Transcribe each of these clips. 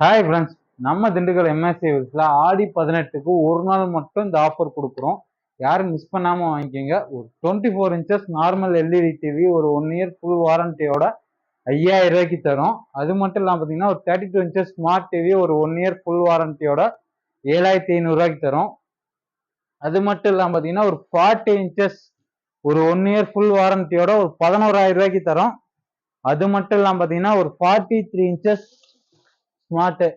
Hi friends நம்ம Dindigul MSc ஹில்ஸில் ஆடி பதினெட்டுக்கு ஒரு நாள் மட்டும் இந்த ஆஃபர் கொடுக்குறோம். யாரும் மிஸ் பண்ணாமல் வாங்கிக்கோங்க. ஒரு twenty four inches normal LED TV ஒரு ஒன் இயர் ஃபுல் வாரண்டியோட ஐயாயிரம் ரூபாய்க்கு தரும். அது மட்டும் இல்லாமல் பார்த்தீங்கன்னா ஒரு thirty two inches smart TV ஒரு ஒன் இயர் ஃபுல் வாரண்டியோட ஏழாயிரத்தி ஐநூறுரூவாய்க்கு தரும். அது மட்டும் இல்லாமல் பார்த்தீங்கன்னா ஒரு ஃபார்ட்டி இன்ச்சஸ் ஒரு ஒன் இயர் ஃபுல் வாரண்டியோட ஒரு பதினோராயிரம் ரூபாய்க்கு தரும். அது மட்டும் இல்லாமல் பார்த்தீங்கன்னா ஒரு ஃபார்ட்டி த்ரீ இன்ச்சஸ் ஸ்மார்ட்டு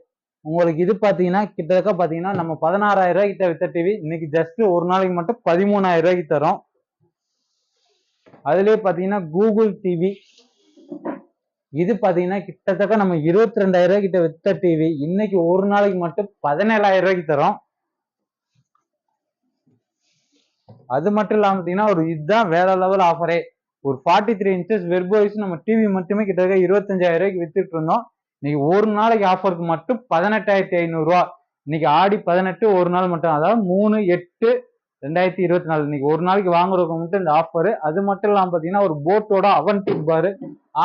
உங்களுக்கு இது பார்த்தீங்கன்னா கிட்டத்தட்ட பார்த்தீங்கன்னா நம்ம பதினாறாயிரம் ரூபாய் கிட்ட வித்த டிவி இன்னைக்கு ஜஸ்ட் ஒரு நாளைக்கு மட்டும் பதிமூணாயிரம் ரூபாய்க்கு தரோம் அதுலேயே பார்த்தீங்கன்னா கூகுள் டிவி இது பார்த்தீங்கன்னா கிட்டத்தட்ட நம்ம இருபத்தி ரெண்டாயிரம் ரூபாய் கிட்ட வித்த டிவி இன்னைக்கு ஒரு நாளைக்கு மட்டும் பதினேழாயிரம் ரூபாய்க்கு தரோம் அது மட்டும் இல்லாமல் பார்த்தீங்கன்னா ஒரு இதுதான் வேற லெவல் ஆஃபரே ஒரு ஃபார்ட்டி த்ரீ இன்ச்சஸ் வெர்போய்ஸ் நம்ம டிவி மட்டுமே கிட்டத்தட்ட இருபத்தஞ்சாயிரம் ரூபாய்க்கு வித்துட்டு இருந்தோம். இன்னைக்கு ஒரு நாளைக்கு ஆஃபருக்கு மட்டும் பதினெட்டாயிரத்தி ஐநூறுரூவா இன்னைக்கு ஆடி பதினெட்டு ஒரு நாள் மட்டும் அதாவது மூணு எட்டு ரெண்டாயிரத்தி இருபத்தி நாலு. இன்னைக்கு ஒரு நாளைக்கு வாங்குறவங்க மட்டும் இந்த ஆஃபர் அது மட்டும் இல்லாமல் பார்த்தீங்கன்னா ஒரு போட்டோட அவன்டிக் பாரு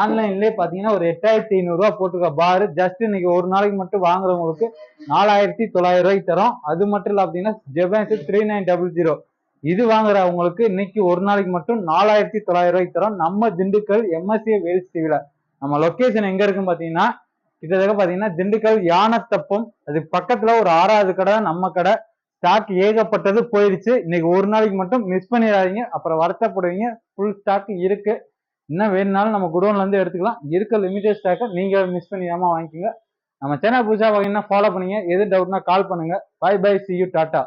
ஆன்லைன்லேயே பார்த்தீங்கன்னா ஒரு எட்டாயிரத்தி ஐநூறுரூவா போட்டுக்க பாரு ஜஸ்ட் இன்னைக்கு ஒரு நாளைக்கு மட்டும் வாங்குறவங்களுக்கு நாலாயிரத்தி தொள்ளாயிரம் ரூபாய்க்கு தரும். அது மட்டும் இல்லை அப்படின்னா ஜெபான்ஸ் த்ரீ நைன் டபுள் ஜீரோ இது வாங்குறவங்களுக்கு இன்னைக்கு ஒரு நாளைக்கு மட்டும் நாலாயிரத்தி தொள்ளாயிரம் ரூபாய்க்கு தரும். நம்ம திண்டுக்கல் எம்எஸ்சி வேல்ஸ் டிவில நம்ம லொக்கேஷன் எங்க இருக்குன்னு பார்த்தீங்கன்னா கிட்டத்தட்ட பார்த்தீங்கன்னா திண்டுக்கல் யானத்தப்பம் அது பக்கத்துல ஒரு ஆறாவது கடை நம்ம கடை ஸ்டாக் ஏகப்பட்டது போயிடுச்சு இன்னைக்கு ஒரு நாளைக்கு மட்டும் மிஸ் பண்ணிடாதீங்க. அப்புறம் வருத்தப்படுவீங்க. ஃபுல் ஸ்டாக் இருக்கு. இன்னும் வேணுனாலும் நம்ம குடோன்ல இருந்து எடுத்துக்கலாம். இருக்க லிமிடெட் ஸ்டாக்கை நீங்க மிஸ் பண்ணிடாம வாங்கிக்கோங்க. நம்ம சேனல் புதுசாக பார்த்தீங்கன்னா ஃபாலோ பண்ணுங்க. எது டவுட்னா கால் பண்ணுங்க. Bye bye see you tata